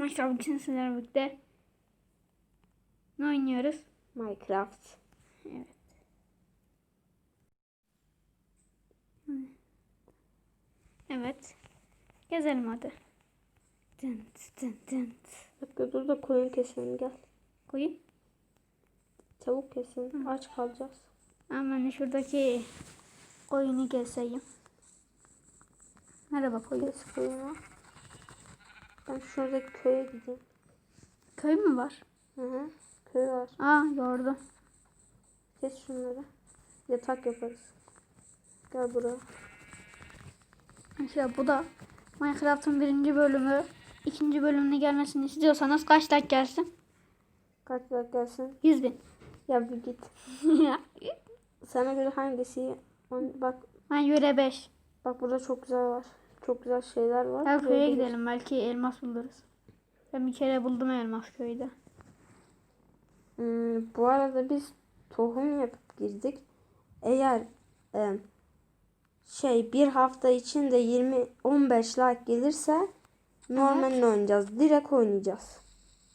Minecraft için sizlerle birlikte ne oynuyoruz? Minecraft. Evet. Evet. Gezelim hadi. Dın dın dın. Dakika dur da koyun keselim gel. Koyayım. Tavuk keselim. Aç kalacağız. Hemen şuradaki koyunu keseyim. Merhaba koyun. Kes koyunu. Ben şuradaki köye gideyim. Köy mü var? Hı hı. Köy var. Aa gördüm. Kes şunları. Yatak yaparız. Gel buraya. İşte bu da Minecraft'ın birinci bölümü. ikinci bölümüne gelmesini istiyorsanız kaç like gelsin? Kaç dakika gelsin. 100 bin. Ya bir git. Sana göre hangisi? Bak ben göre 5. bak burada çok güzel var. Çok güzel şeyler var. Buraya köye gidelim. belki elmas buluruz. Ben bir kere buldum elmas köyde. Hmm, bu arada biz tohum yapıp girdik. Eğer e, şey bir hafta içinde 20 15 like gelirse normalini oynayacağız. Direkt oynayacağız.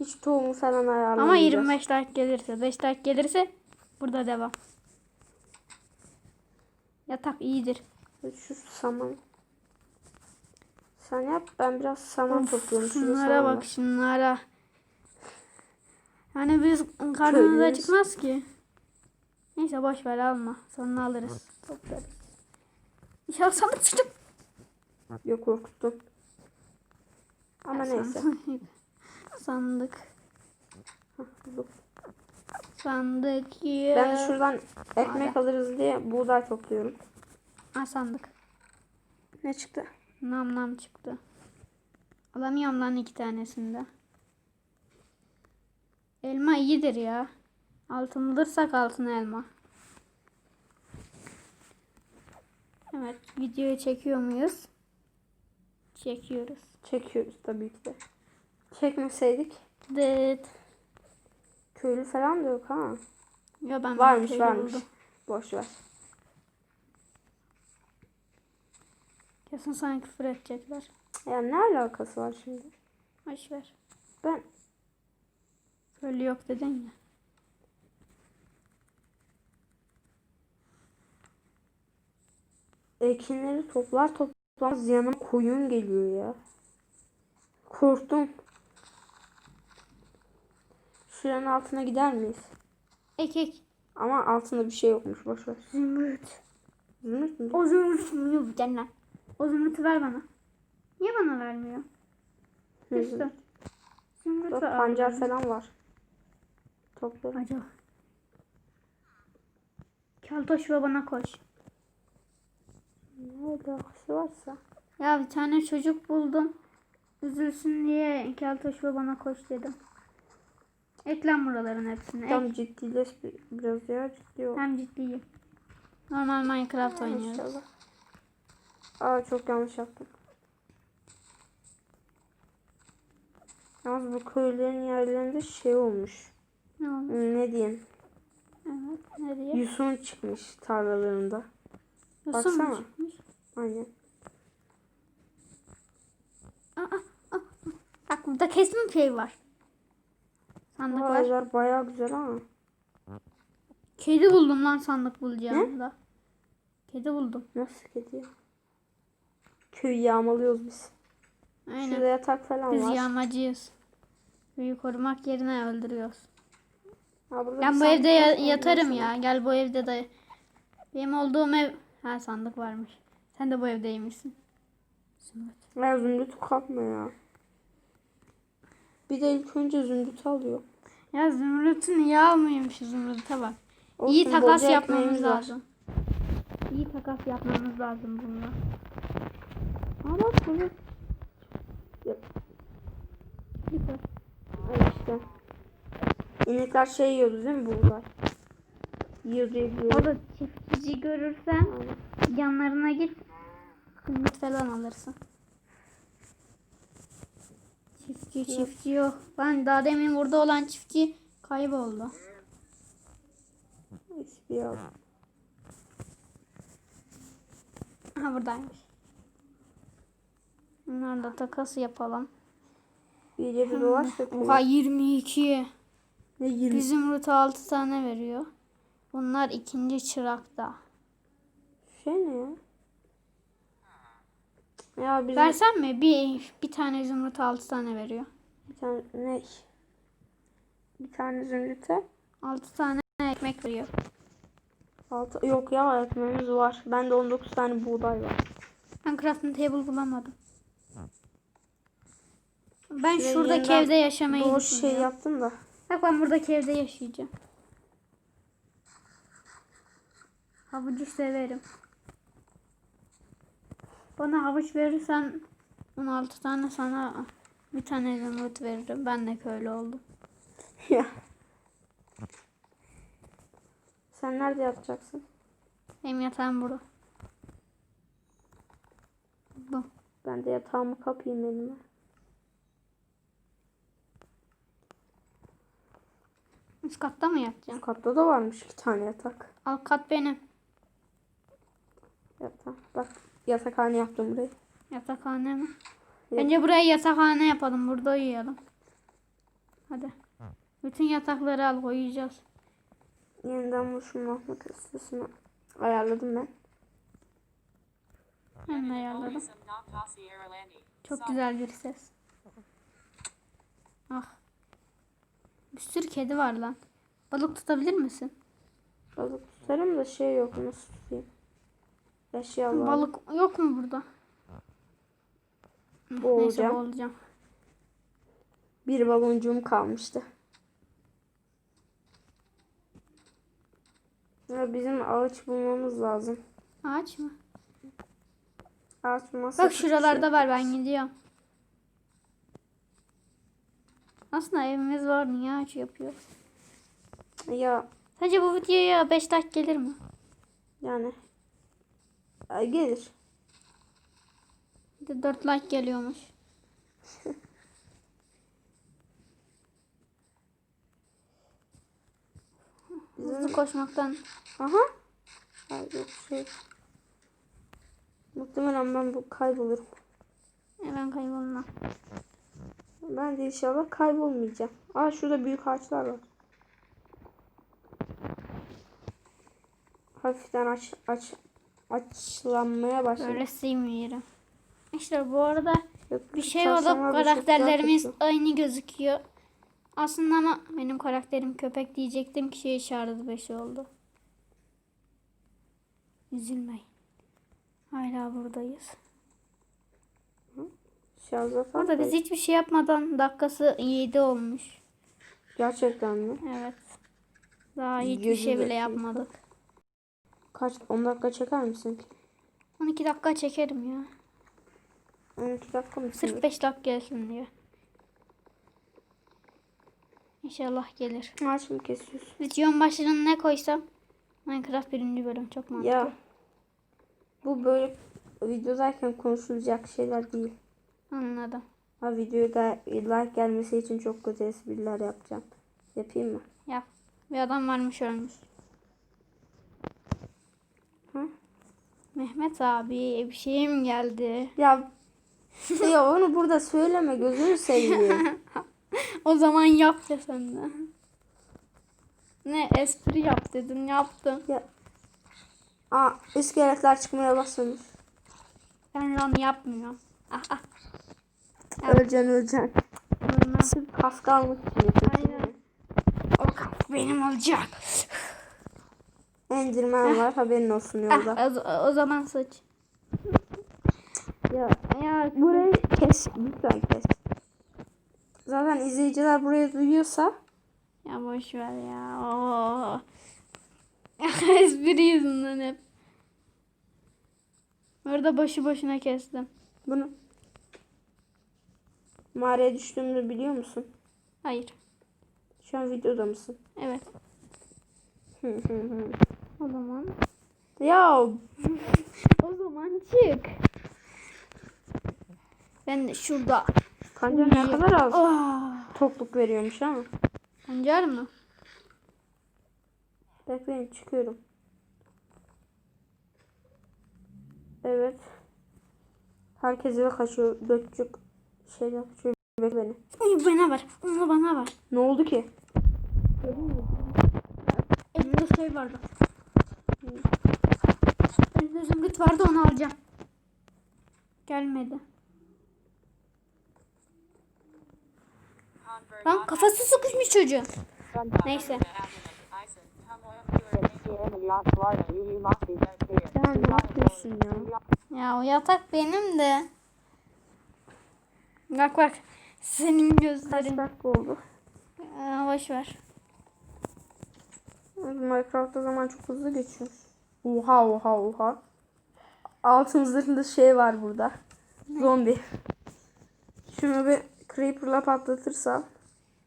Hiç tohumu falan ayarlamayacağız. Ama 25 like gelirse 5 like gelirse burada devam. Yatak iyidir. Şu saman. Sen yap ben biraz saman topluyorum. Şunlara bak şunlara. Yani biz karnımıza çıkmaz ki. Neyse boş ver alma. Sonra alırız. Toplarız. İnşallah sandık çıktı. Yok korkuttum. Ama Ya neyse. sandık. Sandık. Sandık ya. Ben de şuradan ekmek alırız diye buğday topluyorum. Ha sandık. Ne çıktı? Nam nam çıktı. Alamıyorum lan iki tanesinde. Elma iyidir ya. Altın bulursak altın elma. Evet videoyu çekiyor muyuz? Çekiyoruz. Çekiyoruz tabii ki de. Çekmeseydik Dıt. köylü falan da yok ha. Ya ben Varmış varmış. buldum. Boş ver. Kesin sana küfür edecekler. Ya ne alakası var şimdi? Boş ver. Ben Köylü yok dedin ya. ekinleri toplar toplamaz yanıma koyun geliyor ya. Korktum. Şuranın altına gider miyiz? Ek ek. Ama altında bir şey yokmuş. Boş ver. Zümrüt. Zümrüt mü? O zümrüt mü yok cennet. O zümrütü ver bana. Niye bana vermiyor? Hı İşte. hı. Zümrüt Bak pancar falan var. Topla. Acaba. Keltoş ve bana koş. Ne alakası varsa. Ya bir tane çocuk buldum. Üzülsün diye Keltoş ve bana koş dedim. Eklen buraların hepsini. Ek. Tam ciddileş bir- biraz ya ciddi ol. Hem ciddiyim. Normal Minecraft oynuyoruz. İnşallah. Aa çok yanlış yaptım. Yalnız bu köylerin yerlerinde şey olmuş. Ne oldu? Ne diyeyim? Evet. Ne diye? Yusun çıkmış tarlalarında. Yosun mu baksana. çıkmış? Aynen. Aa, aa, aa. Bak burada kesin şey var. Sandık Bu var. aylar bayağı güzel ama. Kedi buldum lan sandık bulacağımda. Kedi buldum. Nasıl kedi? Köyü yağmalıyoruz biz. Aynen. Şurada yatak falan Biz var. yağmacıyız. Köyü korumak yerine öldürüyoruz. Ha, Ben bu evde ya- yatarım ya. Gel bu evde de. Benim olduğum ev... Ha sandık varmış. Sen de bu evdeymişsin. Zümrüt. Ya zümrüt kalkma ya. Bir de ilk önce zümrüt alıyor. Ya Zümrüt'ü niye almayayım şu Zümrüt'e bak. Olsun, İyi takas yapmamız var. lazım. İyi takas yapmamız lazım bununla. Bak bunu. Süper. Ay işte. İnekler şey yiyordu değil mi buğday? Yiyor diye biliyorum. Orada çiftçici görürsen Aynen. yanlarına git. Zümrüt falan alırsın. Çiftçi çiftçi yok. Ben daha demin burada olan çiftçi kayboldu. Espri yap. Ha buradaymış. Bunlarla takas yapalım. İyice bir dolaş bakayım. Oha 22. Ne 20? Bir zümrüt 6 tane veriyor. Bunlar ikinci çırakta. Şey ne ya? Ya bizim Versem mi? Bir, bir tane zümrüt 6 tane veriyor. bir tane ne? Bir tane zümrüte 6 tane ekmek veriyor. altı yok ya ekmeğimiz var. Bende 19 tane buğday var. Ben crafting table bulamadım. Ben Şuraya şuradaki evde yaşamayı Doğru şey düşünüyorum. yaptım da. Bak ben buradaki evde yaşayacağım. Havucu severim. Bana havuç verirsen 16 tane sana bir tane zümrüt veririm. Ben de köylü oldum. Ya. Sen nerede yatacaksın? Benim yatağım burada. Bu. Ben de yatağımı kapayım elime. Üst katta mı Üst yatacaksın? katta da varmış iki tane yatak. Alt kat benim. Yatak. Bak yatakhane yaptım burayı. Yatakhane mi? Evet. Bence buraya yatakhane yapalım. Burada uyuyalım. Hadi. Bütün yatakları al koyacağız. Yeniden buluşma makinesini ayarladım ben. Hemen ayarladım. Çok güzel bir ses. Ah. Bir sürü kedi var lan. Balık tutabilir misin? Balık tutarım da şey yok nasıl tutayım. Eşya var. Balık yok mu burada? Hı, Neyse Boğulacağım. boğulacağım. Bir baloncuğum kalmıştı. Ya bizim ağaç bulmamız lazım. Ağaç mı? Ağaç bulmazsak Bak şuralarda var ben gidiyorum. Aslında evimiz var niye ağaç yapıyor? Ya Sence bu videoya 5 dakika gelir mi? yani Ay, gelir. Bir de 4 like geliyormuş. Hızlı koşmaktan Aha. Ay, yok şey. Muhtemelen ben bu kaybolurum. hemen kaybolma. Ben de inşallah kaybolmayacağım. Aa şurada büyük ağaçlar var. Hafiften aç aç açlanmaya başladı. Böyle sevmiyorum. İşte bu arada Yok, bir şey olup şey karakterlerimiz aynı gözüküyor. Aslında ama benim karakterim köpek diyecektim ki şey işareti 5 oldu. Üzülmeyin. Hala buradayız. Kötü. Şarjat Burada biz hiçbir şey yapmadan dakikası 7 olmuş. Gerçekten mi? Evet. Daha hiçbir Yedi şey bile yapmadık. Kaç 10 dakika çeker misin ki? 12 dakika çekerim ya. 12 dakika mı? Sırf 5 dakika gelsin diye. İnşallah gelir. Ağaç mı kesiyorsun? Videonun başlığına ne koysam? Minecraft birinci bölüm çok mantıklı. Ya bu böyle videodayken konuşulacak şeyler değil. Anladım. Ha videoda like gelmesi için çok kötü espriler yapacağım. Yapayım mı? Yap. Bir adam varmış ölmüş. Hı? Mehmet abi bir şeyim geldi. Ya ya onu burada söyleme gözünü seveyim. O zaman yap ya sen de. Ne espri yap dedin yaptım. ya. Aa iskeletler çıkmaya başlamış. Ben lan yapmıyorum. Ah ah. Öleceksin öleceksin. Sırf kask almak için. Aynen. O kap benim olacak. Endirmen var haberin olsun yolda. Ah, o, o zaman saç. Ya Ya burayı kes lütfen kes. Zaten izleyiciler burayı duyuyorsa Ya boş ver ya. Oo. Espri yüzünden hep. Orada boşu boşuna kestim. bunu mağaraya düştüğümü biliyor musun? Hayır. Şu an videoda mısın? Evet. Hı hı hı. O zaman. ya O zaman çık. Ben de şurada. kanca ne kadar az Ah. tokluk veriyormuş ama. Pancar mı? Bekleyin çıkıyorum. Evet. Herkes eve kaçıyor. Gökçük şeyler kaçıyor. Bek beni. Onu bana ver. Onu bana ver. Ne oldu ki? Elimde şey vardı. Elimde zümrüt vardı onu alacağım. Gelmedi. Lan kafası sıkışmış çocuğun. Neyse. Ya ne yapıyorsun ya? Ya o yatak benim de. Bak bak. Senin Kaç gözlerin. dakika oldu? Aa, boş ver. Minecraft'ta zaman çok hızlı geçiyor. Oha oha oha. Altın zırhlı şey var burada. Zombi. Şunu bir creeper'la patlatırsam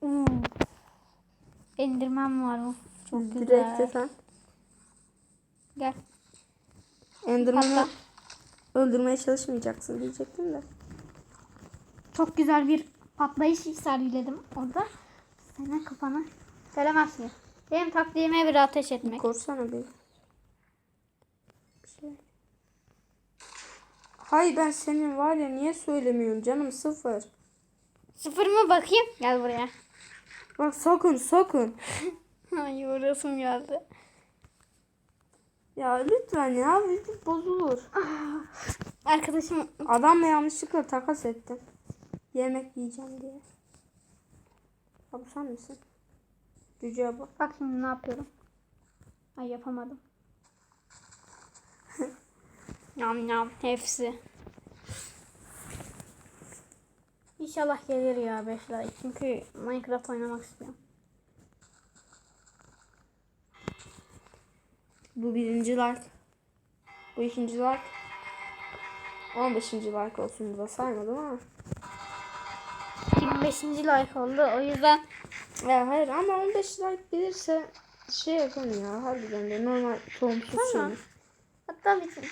Hmm. Endirmem var mı? Çok direkt güzel. desen. Gel. Enderman'ı Patla. öldürmeye çalışmayacaksın diyecektim de. Çok güzel bir patlayış sergiledim orada. Senin kafana söylemezsin. Benim taktiğime bir ateş etmek. Korsana. Bir şey. Hay ben senin var ya niye söylemiyorum canım sıfır. Sıfır mı bakayım? Gel buraya. Bak sakın sakın. Ay uğrasım geldi. Ya lütfen ya video bozulur. Arkadaşım Adamla yanlışlıkla takas ettim. Yemek yiyeceğim diye. Ha bu sen misin? Cüce bak. bak şimdi ne yapıyorum. Ay yapamadım. Yam yam hepsi. İnşallah gelir ya 5 like. Çünkü Minecraft oynamak istiyorum. Bu birinci like. Bu ikinci like. 15. like olsun burada saymadım ama. 25. like oldu. O yüzden Ya hayır ama 15 like gelirse şey yapalım ya harbiden de normal tohumsuz Tamam. şey. hatta bizim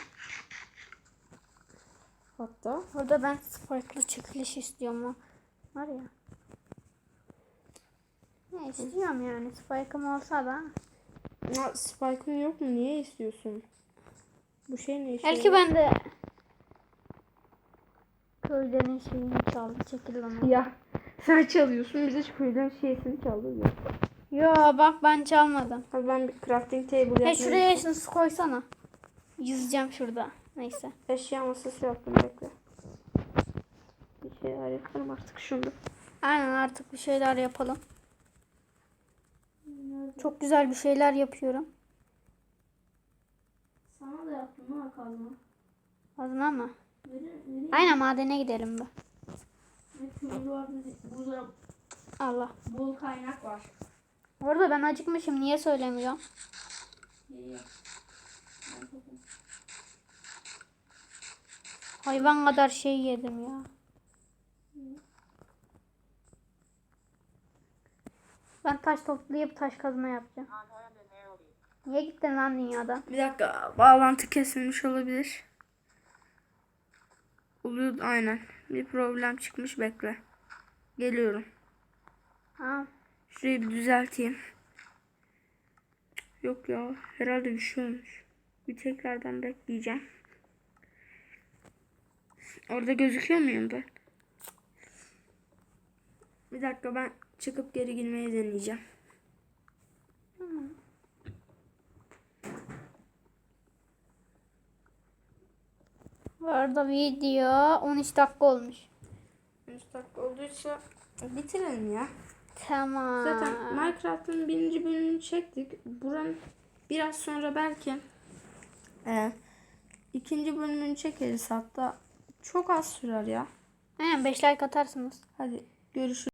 Hatta Burada ben spike'lı çekiliş istiyorum. Var ya. Ne istiyorum yani. Spike'ım olsa da. ya, Spike'ın yok mu? Niye istiyorsun? Bu şey ne işe Belki ben de köylerin şeyini çaldı. Çekil onu. Ya sen çalıyorsun bize şu köyden şeysini çaldırıyor. Yo bak ben çalmadım. Abi ben bir crafting table He yapmayı şuraya şunu su koysana. Yüzeceğim şurada. Neyse. Eşya masası yaptım bekle. Bir şeyler yaparım artık şunu. Aynen artık bir şeyler yapalım. Çok güzel bir şeyler yapıyorum. Sana da yaptım ha kazma. Azına mı? Aynen madene gidelim be. Burada Allah. bol kaynak var. Orada ben acıkmışım. Niye söylemiyorum? İyi. Hayvan kadar şey yedim ya. Ben taş toplayıp taş kazma yapacağım. Niye gittin lan dünyada? Bir dakika bağlantı kesilmiş olabilir. Oluyor aynen. Bir problem çıkmış bekle. Geliyorum. Ha, Şurayı bir düzelteyim. Yok ya herhalde bir şey olmuş. Bir tekrardan bekleyeceğim. Orada gözüküyor muyum ben? Bir dakika ben çıkıp geri girmeyi deneyeceğim. Bu arada video 13 dakika olmuş. 3 dakika olduysa bitirelim ya. Tamam. Zaten Minecraft'ın birinci bölümünü çektik. Buranın biraz sonra belki e, ikinci bölümünü çekeriz hatta. Çok az sürer ya. Aynen 5 like atarsınız. Hadi görüşürüz.